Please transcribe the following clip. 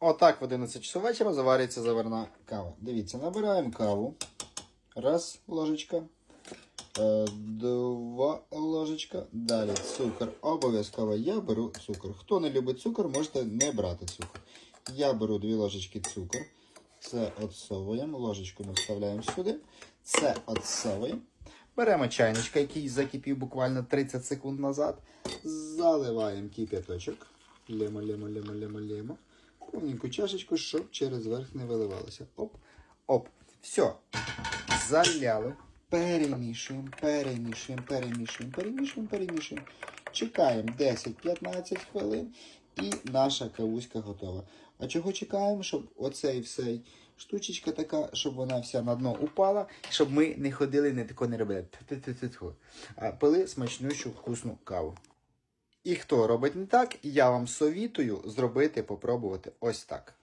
Отак в 11 часов вечора заварюється заварна кава. Дивіться, набираємо каву. Раз ложечка. Е, Два ложечка. Далі цукор. Обов'язково я беру цукор. Хто не любить цукор, можете не брати цукор. Я беру дві ложечки цукор. Це отсовуємо. Ложечку ми вставляємо сюди. Це отсовуємо. Беремо чайничка, який закипів буквально 30 секунд назад. Заливаємо кип'яточок. Лємо, лємо, лимо, лимо, лимо. Повненьку чашечку, щоб через верх не виливалося. Оп, оп. Все. Заляли. Перемішуємо, перемішуємо, перемішуємо, перемішуємо, перемішуємо. Чекаємо 10-15 хвилин і наша кавуська готова. А чого чекаємо? Щоб оцей всей штучечка така, щоб вона вся на дно упала, щоб ми не ходили, не тако не робили. А пили смачнющу вкусну каву. І хто робить не так, я вам совітую зробити, попробувати ось так.